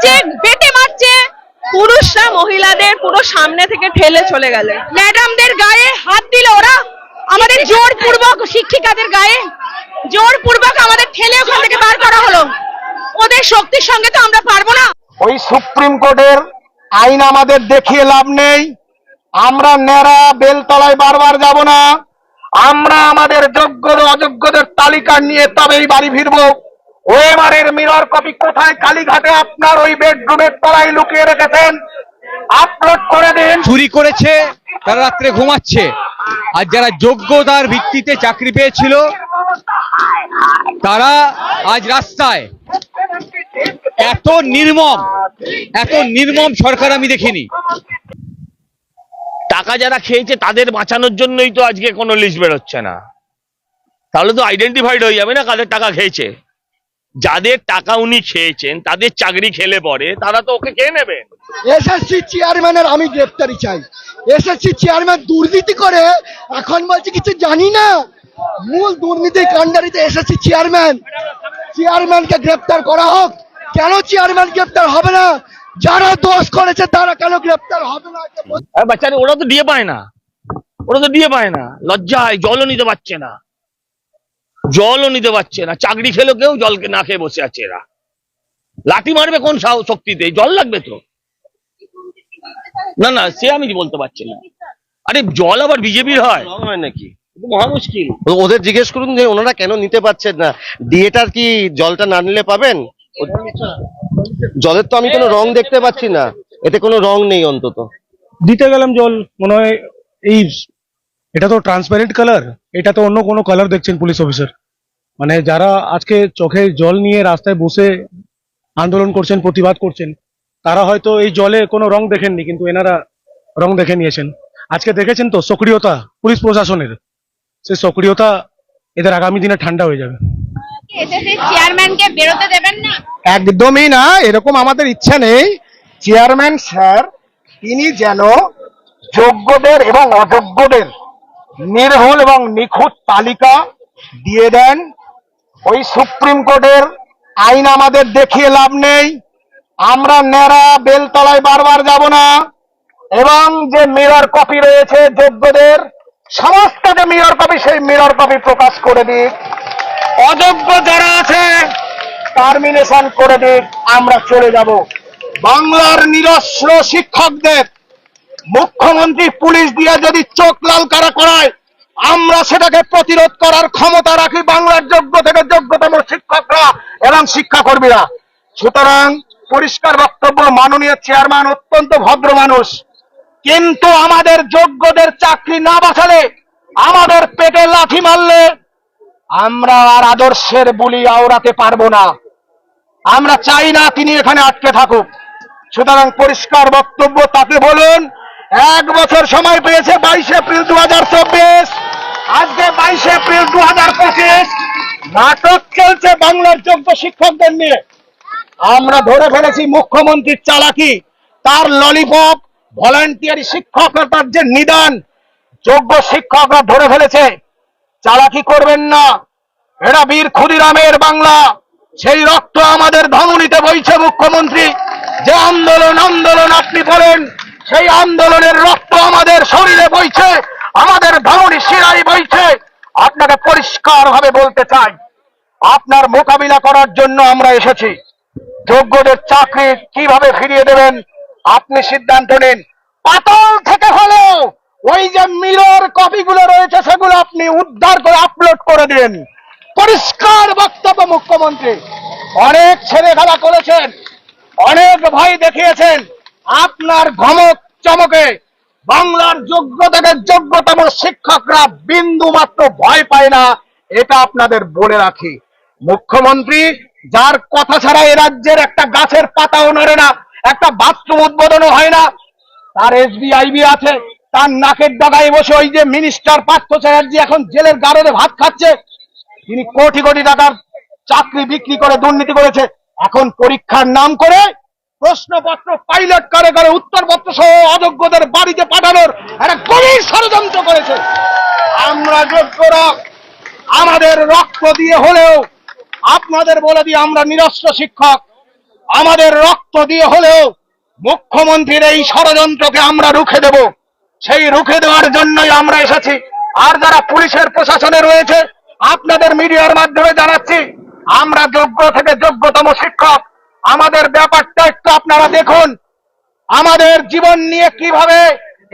মারছে পেটে মারছে। পুরুষরা মহিলাদের পুরো সামনে থেকে ঠেলে চলে গেল। ম্যাডামদের গায়ে হাত দিল ওরা। আমাদের জোরপূর্বক শিক্ষিকাদের গায়ে জোরপূর্বক আমাদের ঠেলে ওখান থেকে বার করা হলো। ওদের শক্তির সঙ্গে তো আমরা পারব না। ওই সুপ্রিম কোর্টের আইন আমাদের দেখিয়ে লাভ নেই। আমরা ন্যাড়া বেলতলায় বারবার যাব না। আমরা আমাদের যোগ্য অযোগ্যদের তালিকা নিয়ে তবেই বাড়ি ফিরবো। ওয়েমারের মিরর কপি কোথায়? কালীঘাটে আপনার ওই বেডরুমের তলায় লুকিয়ে রেখেছেন। আপলোড করে দিন। চুরি করেছে তারা রাত্রে ঘুমাচ্ছে। আর যারা যোগ্যতার ভিত্তিতে চাকরি পেয়েছিল তারা আজ রাস্তায়। এত নির্মম এত নির্মম সরকার আমি দেখিনি। টাকা যারা খেয়েছে তাদের বাঁচানোর জন্যই তো আজকে কোনো লিস্ট বেরোচ্ছে না। তাহলে তো আইডেন্টিফাইড হয়ে যাবে না কাদের টাকা খেয়েছে। যাদের টাকা উনি খেয়েছেন তাদের চাকরি খেলে পরে তারা তো ওকে খেয়ে নেবেন এসএসসি চেয়ারম্যানের আমি গ্রেপ্তারি চাই। এসএসসি চেয়ারম্যান দুর্নীতি করে এখন বলছে কিছু জানি না। মূল দুর্নীতি কাণ্ডারিতে এসএসসি চেয়ারম্যান। চেয়ারম্যানকে গ্রেপ্তার করা হোক। কেন চেয়ারম্যান গ্রেপ্তার হবে না? যারা দোষ করেছে তারা কেন গ্রেপ্তার হবে না? বাচ্চারা ওরা তো দিয়ে পায় না। ওরা তো দিয়ে পায় না। লজ্জায় জলও নিতে পারছে না। জলও নিতে পারছে না চাকরি খেলো কেউ জলকে না খেয়ে বসে আছে এরা। লাঠি মারবে কোন শক্তিতে? জল লাগবে তো। না না সে আমি বলতে পারছি না। আরে জল আবার বিজেপির হয়। নাকি? মহা মুশকিল। ওদের জিজ্ঞেস করুন যে ওনারা কেন নিতে পারছেন না? ডিএটার কি জলটা না নিলে পাবেন? জলের তো আমি কোনো রং দেখতে পাচ্ছি না। এতে কোনো রং নেই অন্তত। দিতে গেলাম জল মনে হয় এই এটা তো ট্রান্সপারেন্ট কালার এটা তো অন্য কোনো কালার দেখছেন পুলিশ অফিসার মানে যারা আজকে চোখে জল নিয়ে রাস্তায় বসে আন্দোলন করছেন প্রতিবাদ করছেন তারা হয়তো এই জলে কোনো রং দেখেননি কিন্তু এনারা রং দেখে নিয়েছেন। আজকে দেখেছেন তো সক্রিয়তা পুলিশ প্রশাসনের। সেই সক্রিয়তা এদের আগামী দিনে ঠান্ডা হয়ে যাবে। চেয়ারম্যানকে বেরোতে দেবেন না? একদমই না এরকম আমাদের ইচ্ছা নেই। চেয়ারম্যান স্যার তিনি যেন যোগ্যদের এবং অযোগ্যদের নির্ভুল এবং নিখুঁত তালিকা দিয়ে দেন। ওই সুপ্রিম কোর্টের আইন আমাদের দেখিয়ে লাভ নেই। আমরা ন্যাড়া বেলতলায় বারবার যাব না। এবং যে মিরর কপি রয়েছে যোগ্যদের সমস্ত যে মিরর কপি, সেই মিরর কপি প্রকাশ করে দিক। অযোগ্য যারা আছে টার্মিনেশন করে দিক। আমরা চলে যাব। বাংলার নিরস্ত্র শিক্ষকদের মুখ্যমন্ত্রী পুলিশ দিয়ে যদি চোখ লাল কারা করায়, আমরা সেটাকে প্রতিরোধ করার ক্ষমতা রাখি বাংলার যোগ্য থেকে যোগ্যতম শিক্ষকরা এবং শিক্ষাকর্মীরা। সুতরাং পরিষ্কার বক্তব্য মাননীয় চেয়ারম্যান অত্যন্ত ভদ্র মানুষ। কিন্তু আমাদের যোগ্যদের চাকরি না বাঁচালে আমাদের পেটে লাথি মারলে আমরা আর আদর্শের বুলি আওড়াতে পারব না। আমরা চাই না তিনি এখানে আটকে থাকুক। সুতরাং পরিষ্কার বক্তব্য তাকে বলুন এক বছর সময় পেয়েছে বাইশে এপ্রিল দু হাজার চব্বিশ। আজকে বাইশে এপ্রিল দু হাজার পঁচিশ। নাটক চলছে বাংলার যোগ্য শিক্ষকদের নিয়ে। আমরা ধরে ফেলেছি মুখ্যমন্ত্রীর চালাকি তার ললিপপ ভলান্টিয়ারি শিক্ষকতার যে নিদান যোগ্য শিক্ষকরা ধরে ফেলেছে। চালাকি করবেন না। এরা বীর ক্ষুদিরামের বাংলা। সেই রক্ত আমাদের ধমনীতে বইছে মুখ্যমন্ত্রী। যে আন্দোলন আন্দোলন আপনি বলেন সেই আন্দোলনের রক্ত আমাদের শরীরে বইছে, আমাদের ধমনী শিরাই বইছে। আপনাকে পরিষ্কার ভাবে বলতে চাই, আপনার মোকাবিলা করার জন্য আমরা এসেছি। যোগ্যদের চাকরি কীভাবে ফিরিয়ে দেবেন, আপনি সিদ্ধান্ত নিন। পাতল থেকে হলেও ওই যে মিরর কপিগুলো রয়েছে, সেগুলো আপনি উদ্ধার করে আপলোড করে দিন। পরিষ্কার বক্তব্য মুখ্যমন্ত্রী। অনেক ছেলে খেলা করেছেন অনেক ভাই দেখিয়েছেন আপনার ধমক চমকে, বাংলার যোগ্য থেকে যোগ্যতম শিক্ষকরা বিন্দু মাত্র ভয় পায় না, এটা আপনাদের বলে রাখি। মুখ্যমন্ত্রী, যার কথা ছাড়া এ রাজ্যের একটা গাছের পাতাও নড়ে না, একটা বাথরুম উদ্বোধনও হয় না, তার এসবিআইবি আছে, তার নাকের ডগায় বসে ওই যে মিনিস্টার পার্থ চ্যাটার্জি এখন জেলের গারদে ভাত খাচ্ছে, তিনি কোটি কোটি টাকার চাকরি বিক্রি করে দুর্নীতি করেছে, এখন পরীক্ষার নাম করে প্রশ্নপত্র, পাইলট করে করে উত্তরপত্র সহ অযোগ্যদের বাড়িতে পাঠানোর একটা গভীর ষড়যন্ত্র করেছে। আমরা যোগ্যরা আমাদের রক্ত দিয়ে হলেও, আপনাদের বলে দিয়ে আমরা নিরস্ত্র শিক্ষক। আমাদের রক্ত দিয়ে হলেও, মুখ্যমন্ত্রীর এই ষড়যন্ত্রকে আমরা রুখে দেব। সেই রুখে দেওয়ার জন্যই আমরা এসেছি। আর যারা পুলিশের প্রশাসনে রয়েছে, আপনাদের মিডিয়ার মাধ্যমে জানাচ্ছি, আমরা যোগ্য থেকে যোগ্যতম শিক্ষক। আমাদের ব্যাপারটা একটু আপনারা দেখুন। আমাদের জীবন নিয়ে কীভাবে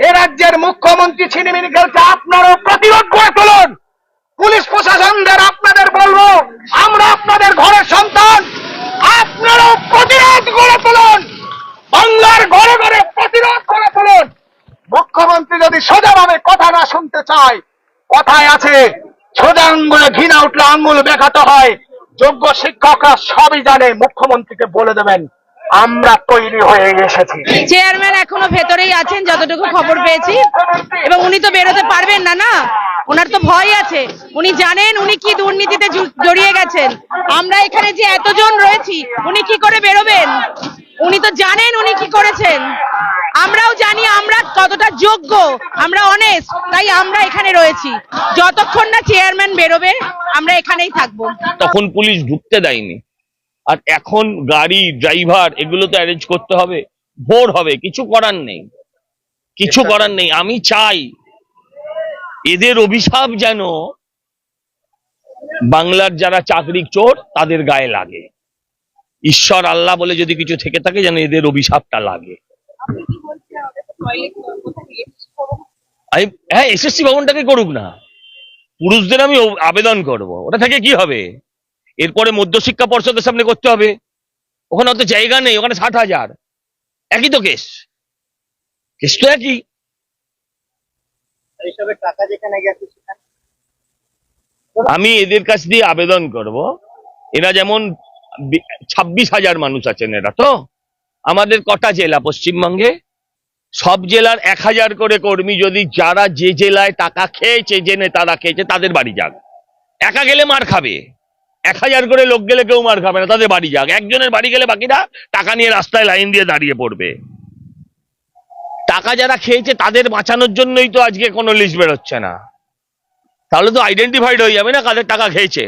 এ রাজ্যের মুখ্যমন্ত্রী ছিনিমিনি খেলছে, আপনারও প্রতিরোধ করে তুলুন। পুলিশ প্রশাসনদের আপনাদের বলব, আমরা আপনাদের ঘরের সন্তান, আপনারও প্রতিরোধ করে তুলুন। বাংলার ঘরে ঘরে প্রতিরোধ করে তুলুন। মুখ্যমন্ত্রী যদি সোজাভাবে কথা না শুনতে চায়, কথায় আছে, সোজা আঙ্গুলে ঘৃণা উঠলে আঙ্গুল ব্যাঘাত হয়। যোগ্য শিক্ষকরা সবই জানে, মুখ্যমন্ত্রীকে বলে দেবেন, আমরা তৈরি হয়ে এসেছি। চেয়ারম্যান এখনও ভেতরেই আছেন, যতটুকু খবর পেয়েছি। এবং উনি তো বেরোতে পারবেন না না? ওনার তো ভয় আছে। উনি জানেন উনি কি দুর্নীতিতে জড়িয়ে গেছেন। আমরা এখানে যে এতজন রয়েছি উনি কি করে বেরোবেন? উনি তো জানেন উনি কি করেছেন। আমরাও জানি আমরা কতটা যোগ্য আমরা অনেস্ট তাই আমরা এখানে রয়েছি। যতক্ষণ না চেয়ারম্যান বেরোবে আমরা এখানেই থাকব। তখন পুলিশ ঢুকতে দেয়নি। আর এখন গাড়ি ড্রাইভার এগুলো তো অ্যারেঞ্জ করতে হবে। ভোর হবে কিছু করার নেই। কিছু করার নেই। আমি চাই এদের অভিশাপ যেন বাংলার যারা চাকরি চোর, তাদের গায়ে লাগে। ঈশ্বর আল্লাহ বলে যদি কিছু থেকে থাকে, যেন এদের অভিশাপটা লাগে। হ্যাঁ এসএসসি ভবনটাকে করুক না। পুরুষদের আমি আবেদন করব। ওটা থেকে কি হবে? এরপরে মধ্যশিক্ষা পর্ষদের সামনে করতে হবে। ওখানে অত জায়গা নেই, ওখানে ষাট হাজার। একই তো কেস কেস তো একই। আমি এদের কাছ দিয়ে আবেদন করব। এরা যেমন ছাব্বিশ হাজার মানুষ আছেন এরা, তো? আমাদের কটা জেলা পশ্চিমবঙ্গে? সব জেলার এক হাজার করে কর্মী যদি যারা যে জেলায় টাকা খেয়েছে, যে নেতারা খেয়েছে, তাদের বাড়ি যাক। একা গেলে মার খাবে। এক হাজার করে লোক গেলে কেউ মার খাবে না, তাদের বাড়ি যাক। একজনের বাড়ি গেলে বাকিরা টাকা নিয়ে রাস্তায় লাইন দিয়ে দাঁড়িয়ে পড়বে। টাকা যারা খেয়েছে তাদের বাঁচানোর জন্যই তো আজকে কোনো লিস্ট বেরোচ্ছে না। তাহলে তো আইডেন্টিফাইড হয়ে যাবে না কাদের টাকা খেয়েছে।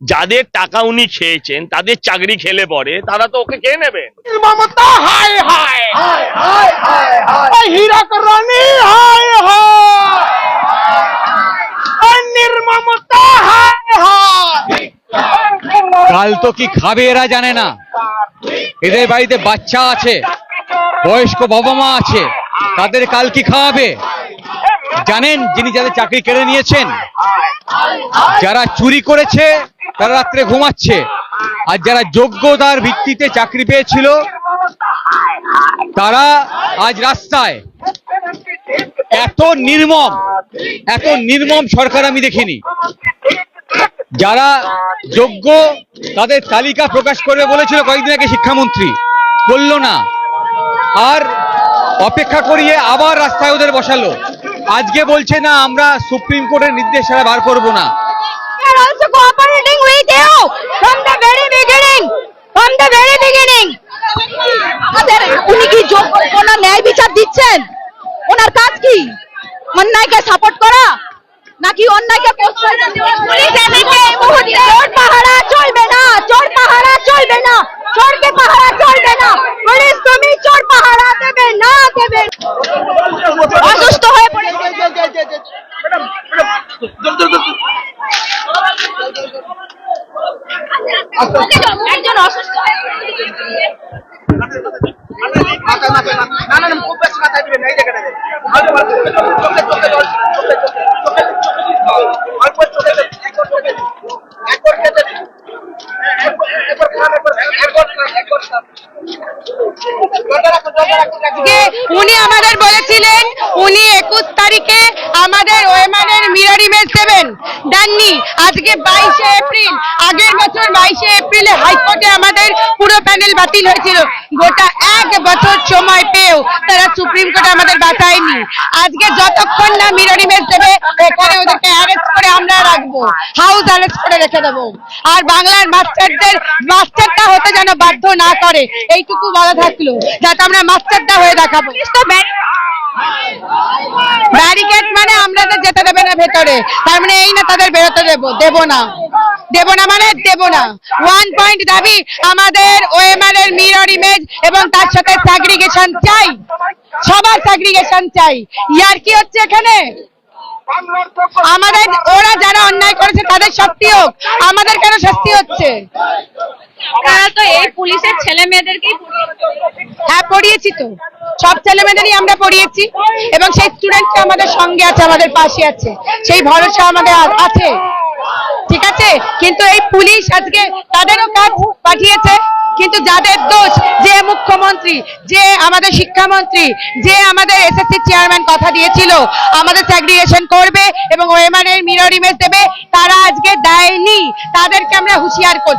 যাদের টাকা উনি খেয়েছেন তাদের চাকরি খেলে পরে তারা তো ওকে খেয়ে নেবেন। মমতা হায় হায়। এই হীরক রানী হায় হায়। নির্মমতা হায় হায়। কাল তো কি খাবে এরা জানে না। এদের বাড়িতে বাচ্চা আছে। বয়স্ক বাবা মা আছে, তাদের কাল কি খাওয়াবে? জানেন যিনি যাদের চাকরি কেড়ে নিয়েছেন? যারা চুরি করেছে, তারা রাত্রে ঘুমাচ্ছে। আর যারা যোগ্যতার ভিত্তিতে চাকরি পেয়েছিল, তারা আজ রাস্তায়। এত নির্মম এত নির্মম সরকার আমি দেখিনি। যারা যোগ্য তাদের তালিকা প্রকাশ করবে বলেছিল কয়েকদিন আগে শিক্ষামন্ত্রী। করল না আর অপেক্ষা করিয়ে আবার রাস্তায় ওদের বসালো আজকে বলছে না আমরা সুপ্রিম কোর্টের নির্দেশ ছাড়া বার করব না also cooperating with you from the very beginning. From the very beginning. আমাদের উনি কি কোন ন্যায় বিচার দিচ্ছেন ওনার কাজ কি অন্যায়কে সাপোর্ট করা নাকি অন্যায়কে প্রশ্রয় দেওয়া? চোর পাহারা চলবে না চোর পাহারা চলবে না চোরকে পাহারা চলবে না পুলিশ তুমি চোর পাহারা দেবে না দেবে অসুস্থ হয়ে পড়েছে উনি আমাদের বলেছিলেন উনি একুশ তারিখে আমাদের ওয়েমানের মিরর ইমেজ দেবেন। দেননি। আজকে বাইশে এপ্রিল, আগের বছর বাইশে এপ্রিলে হাইকোর্টে আমাদের পুরো প্যানেল বাতিল হয়েছিল। গোটা এক বছর সময় পেয়েও তারা সুপ্রিম কোর্টে আমাদের বাঁচায়নি। আজকে যতক্ষণ না মিরর ইমেজ দেবে এখানে ওদেরকে অ্যারেস্ট করে আমরা রাখব। হাউস অ্যারেস্ট করে রেখে দেবো। আর বাংলার মাস্টারদের, মাস্টারটা হতে যেন বাধ্য না করে। এইটুকু বলা থাকল, যাতে আমরা মাস্টারটা হয়ে দেখাবো। ব্যারিকেড মানে আমাদের যেতে দেবে না ভেতরে। তার মানে এই না তাদের বেরোতে দেবো দেবো না। দেব না মানে দেব না। ওয়ান পয়েন্ট দাবি আমাদের ওএমআর এর মিরর ইমেজ এবং তার সাথে স্যাগ্রিগেশন চাই। সবার স্যাগ্রিগেশন চাই। ইয়ার কি হচ্ছে এখানে? আমাদের ওরা যারা অন্যায় করেছে তাদের শক্তি হোক। আমাদের কেন শাস্তি হচ্ছে? আপনারা তো এই পুলিশের ছেলে মেয়েদেরকেই হ্যাঁ পড়িয়েছি তো। সব ছেলে মেয়েদেরই আমরা পড়িয়েছি। এবং সেই স্টুডেন্টটা আমাদের সঙ্গে আছে আমাদের পাশে আছে। সেই ভরসা আমাদের আছে। ঠিক আছে? কিন্তু এই পুলিশ আজকে তাদেরও কাজ পাঠিয়েছে। কিন্তু যাদের দোষ, যে মুখ্যমন্ত্রী, যে আমাদের শিক্ষামন্ত্রী, যে আমাদের এসএসসি চেয়ারম্যান কথা দিয়েছিল, আমাদের স্যাগ্রিগেশন করবে এবং ওয়েমানের মিরর ইমেজ দেবে, তারা আজকে দেয়নি। তাদেরকে আমরা হুঁশিয়ার করছি।